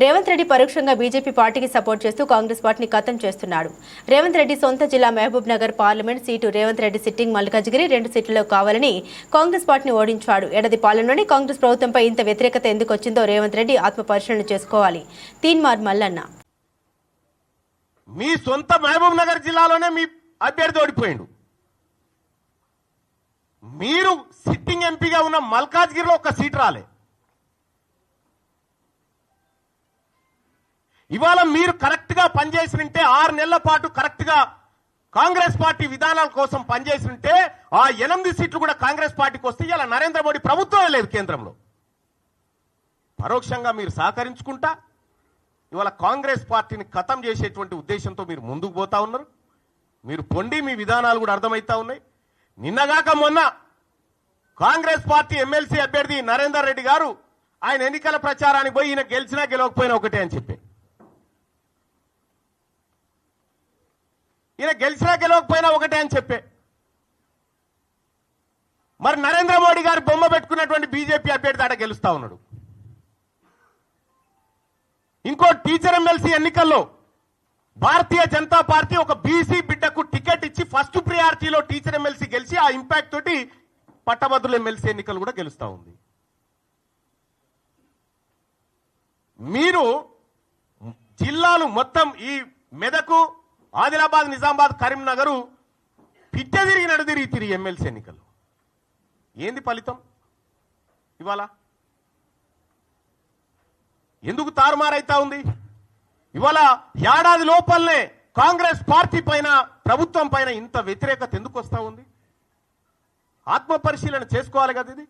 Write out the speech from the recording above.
రేవంత్ రెడ్డి పరోక్షంగా బీజేపీ పార్టీకి సపోర్ట్ చేస్తూ కాంగ్రెస్ పార్టీని కథం చేస్తున్నాడు. రేవంత్ రెడ్డి సొంత జిల్లా Mahabub Nagar parliament seat Revanth Reddy sitting Malkajgiri రెండు సీట్లలో కావాలని కాంగ్రెస్ పార్టీని ఓడించాడు. ఏడాది పాలనలోనే కాంగ్రెస్ ప్రభుత్వంపై ఇంత వ్యతిరేకత ఎందుకు వచ్చిందో రేవంత్ రెడ్డి ఆత్మ పరిశీలన చేసుకోవాలి. తీన్మార్ మల్లన్న. మీ సొంత మహబూబ్ నగర్ జిల్లాలోనే మీ అభ్యర్థి ఓడిపోయిండు. మీరు సిట్టింగ్ ఎంపీగా ఉన్న మల్కాజ్గిరిలో ఒక సీట్ రాలే. ఇవాళ మీరు కరెక్ట్గా పనిచేసినంటే ఆరు నెలల పాటు కరెక్ట్గా కాంగ్రెస్ పార్టీ విధానాల కోసం పనిచేసి ఉంటే ఆ ఎనిమిది సీట్లు కూడా కాంగ్రెస్ పార్టీకి వస్తే ఇలా నరేంద్ర మోడీ ప్రభుత్వమే లేదు కేంద్రంలో. పరోక్షంగా మీరు సహకరించుకుంటా ఇవాళ కాంగ్రెస్ పార్టీని ఖతం చేసేటువంటి ఉద్దేశంతో మీరు ముందుకు పోతా ఉన్నారు. మీరు పొండి మీ విధానాలు కూడా అర్థమవుతా ఉన్నాయి. నిన్నగాక మొన్న కాంగ్రెస్ పార్టీ ఎమ్మెల్సీ అభ్యర్థి నరేందర్ రెడ్డి గారు ఆయన ఎన్నికల ప్రచారానికి పోయి ఈయన గెలిచినా గెలవకపోయినా ఒకటే అని చెప్పి ఈయన గెలిచినా గెలవకపోయినా ఒకటే అని చెప్పే. మరి నరేంద్ర మోడీ గారు బొమ్మ పెట్టుకున్నటువంటి బీజేపీ అభ్యర్థి ఆడ గెలుస్తా ఉన్నాడు. ఇంకో టీచర్ ఎమ్మెల్సీ ఎన్నికల్లో భారతీయ జనతా పార్టీ ఒక బీసీ బిడ్డకు టికెట్ ఇచ్చి ఫస్ట్ ప్రియారిటీలో టీచర్ ఎమ్మెల్సీ గెలిచి ఆ ఇంపాక్ట్ తోటి పట్టభద్రుల ఎమ్మెల్సీ ఎన్నికలు కూడా గెలుస్తా ఉంది. మీరు జిల్లాలు మొత్తం ఈ మెదకు ఆదిలాబాద్ నిజామాబాద్ కరీంనగర్ పిచ్చ తిరిగి నడుదిరిగి తిరిగి ఎమ్మెల్సీ ఎన్నికలు. ఏంది ఫలితం? ఇవాళ? ఎందుకు తారుమారైతా ఉంది? ఇవాళ ఏడాది లోపలనే కాంగ్రెస్ పార్టీ పైన ప్రభుత్వం పైన ఇంత వ్యతిరేకత ఎందుకు వస్తా ఉంది? ఆత్మ పరిశీలన చేసుకోవాలి కదా ఇది.